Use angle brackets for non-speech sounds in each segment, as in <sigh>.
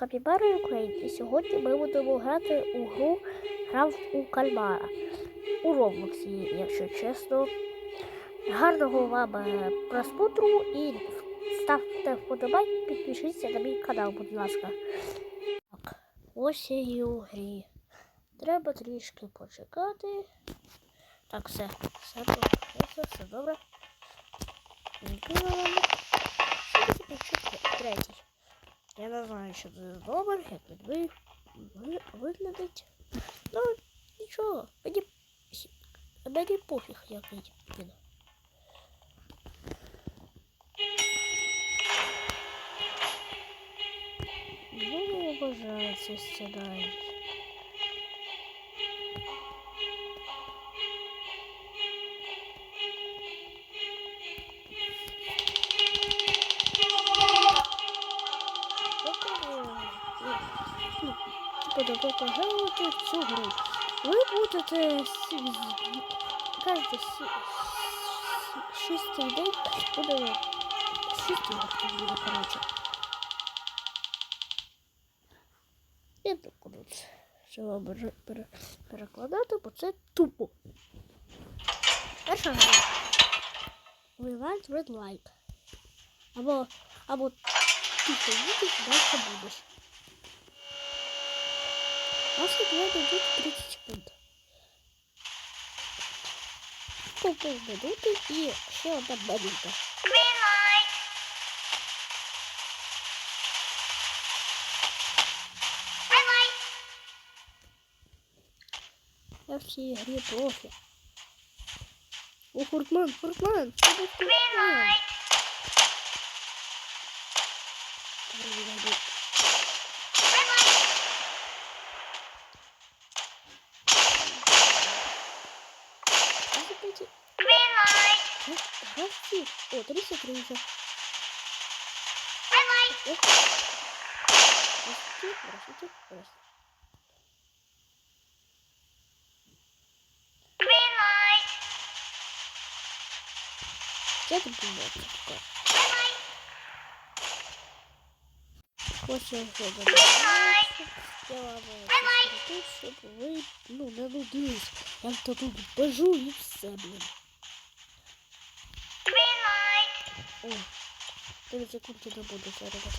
Капібари Україн. І сьогодні ми будемо грати у гру грав у кальмара у Роблоксі, якщо чесно. Гарного вам е, просмотру і ставте вподобайки, підпишіться на мій канал, будь ласка. Так, ось і у грі. Треба трішки почекати. Так, все, все добре, все, все добре. Третій. Я не знаю, що це за номер, як він ви, ви, виглядить. Ну, нічого, мені, мені пофіг, який він. Ну, обожаю цей сценарій. Типу, допомагати в цю гру. Ви будете кажете шістий день буде ігор тут буде, коротше. Я так коротше. Що вам пере- пере- перекладати, бо це тупо. Перша гра. We like red light. Або, або ти що далі будеш. Наша два дадуть 30 секунд. Купив минути і ще одна минута. Я в цій грі профі. О, Фортман! Це був Гравці. О, 33 вже. О. Здравствуйте, здравствуйте, здравствуйте. Це тут. Ось я вже додаваюся. Я вам розкажу, щоб ви ну, не нудились. Я тут бежу і все, блін. О, 9 секунд не буду це робити.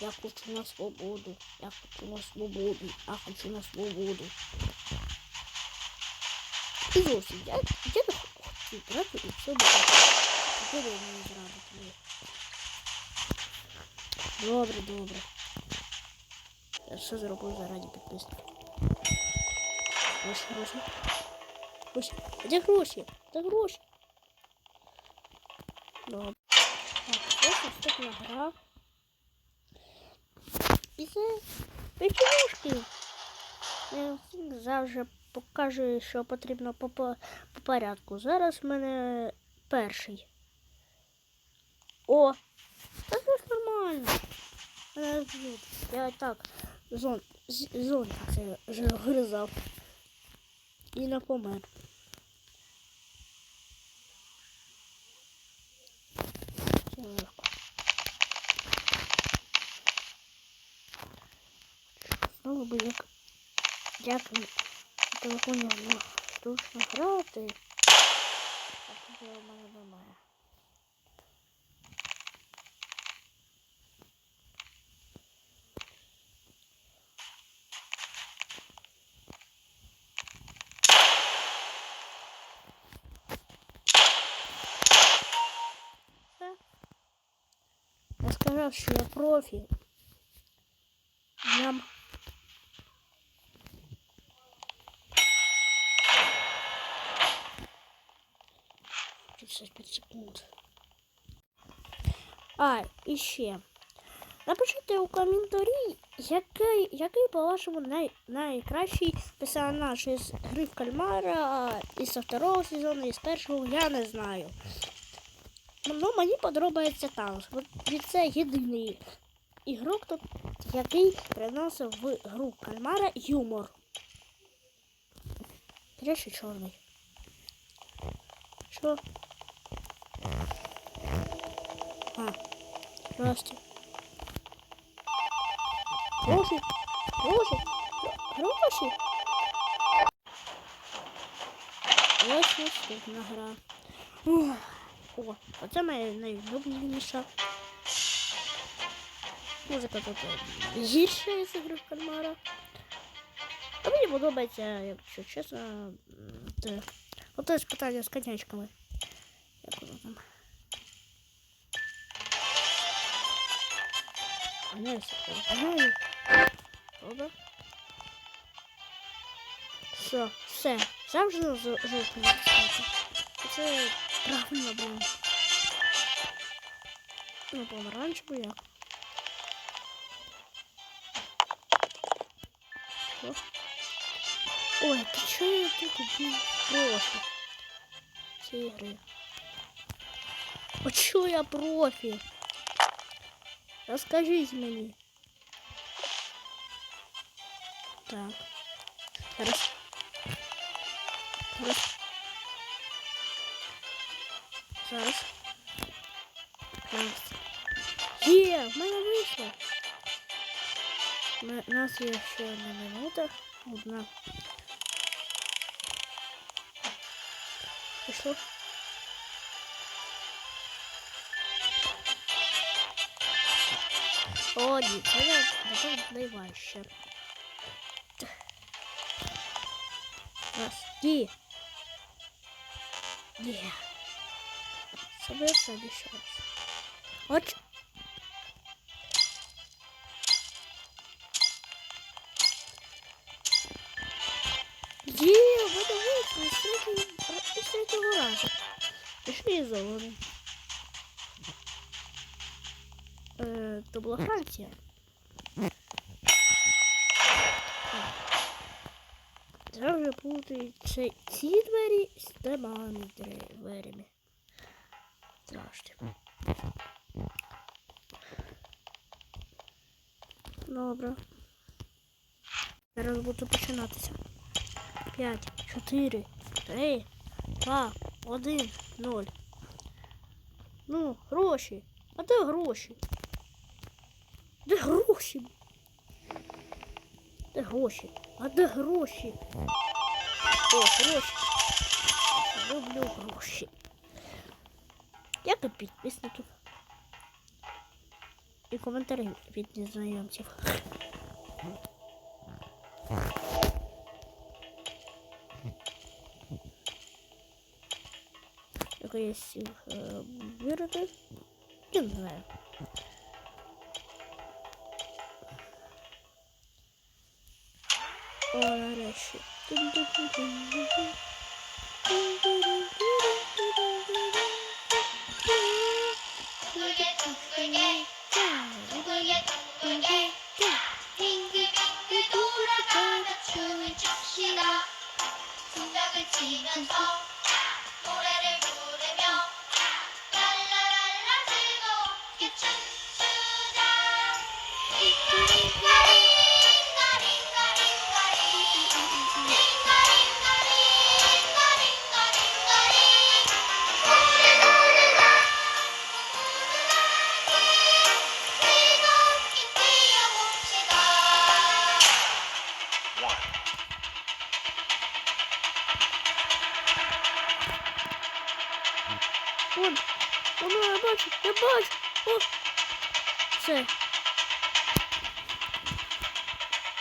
Я хочу на свободу. Я хочу на свободу. Я хочу на свободу. І зовсім, я, я не хочу грати у цьому. Тепер я не зрадити мені. Добре, добре. Я все зроблю заради підписників. Гроші, гроші. А Де гроші? Де гроші? Так, ось наступна гра. І це печенюшки. Завжди покажу, що потрібно по, по, по порядку. Зараз в мене перший. О! Це ж нормально. Я так зон, з- це гризав. І не помер. Знову би як, як на телефоні можна штучно грати. А тут його в мене немає. Все. Я сказав, що я профі. 55 секунд. А, і ще. Напишіть у коментарі, який, який по-вашому, най, найкращий персонаж із гри в кальмара, із второго сезону, із першого, я не знаю. Ну, мені подобається. От він це єдиний ігрок, який приносив в гру кальмара юмор. Я чорний. Що? Здрасте. Гроші. Гроші. Гроші. Ось наступна гра. Ух. О, оце моя найулюбленіша. Музика тут гірша із ігри в кальмара. А мені подобається, якщо чесно, м, те. Ото ж питання з конячками. Граю. Добре. Все, все. Завжди з жовтим написати. Це правильно, блин. Ну, помаранчевий як. Ой, ти чого я тут блін, профі? Ці ігри. А чого я профі? Розкажіть мені. Так. Раз. Раз. Зараз. Раз. Є, в мене вийшло. Ми- У нас є ще одна минута. Одна. Пішло. О, ні, це це найважче. Раз. Ді. Є. Себе все обіщалось. От. Є, з третього, з третього разу. Пішли зони. Е, то була Франція. Завжди путають це ці двері з тими дверями. Завжди. Добре. Зараз буду починатися. П'ять, чотири, три, два, один, ноль. Ну, гроші. А де гроші? Де гроші? Де гроші? А де гроші? О, гроші. Люблю гроші. Як і підписників. І коментарі від незнайомців. Як я всіх е, вирити? Не знаю. 오라시.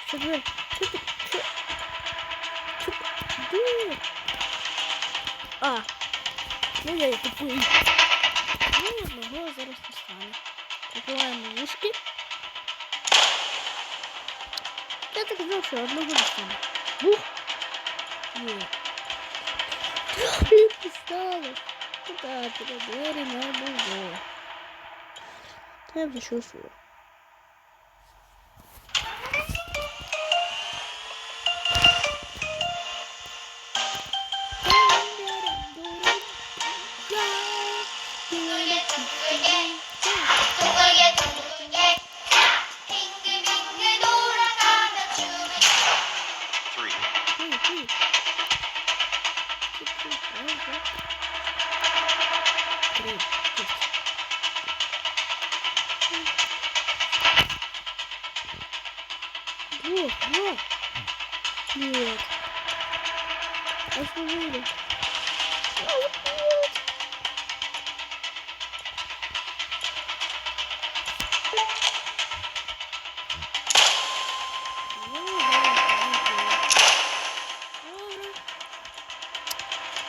Що ви? Що ти? Що? Що? Де? А, ну я і тупий. Ну, одного зараз не стане. Закриваємо вушки. Я так знав, що одного не стане. Бух! Є. Не стало. Куда тебе двері не було. Та я вже чувствую. Oh, yeah. I'm so weird. Oh, yeah.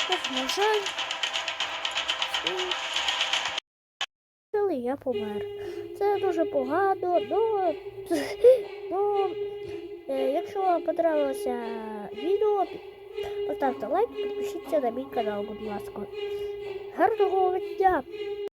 Жаль. Коли я помер. Це дуже погано, но, <laughs> но е, якщо вам подобалося відео, поставте лайк, підпишіться на мій канал, будь ласка. Гарного дня!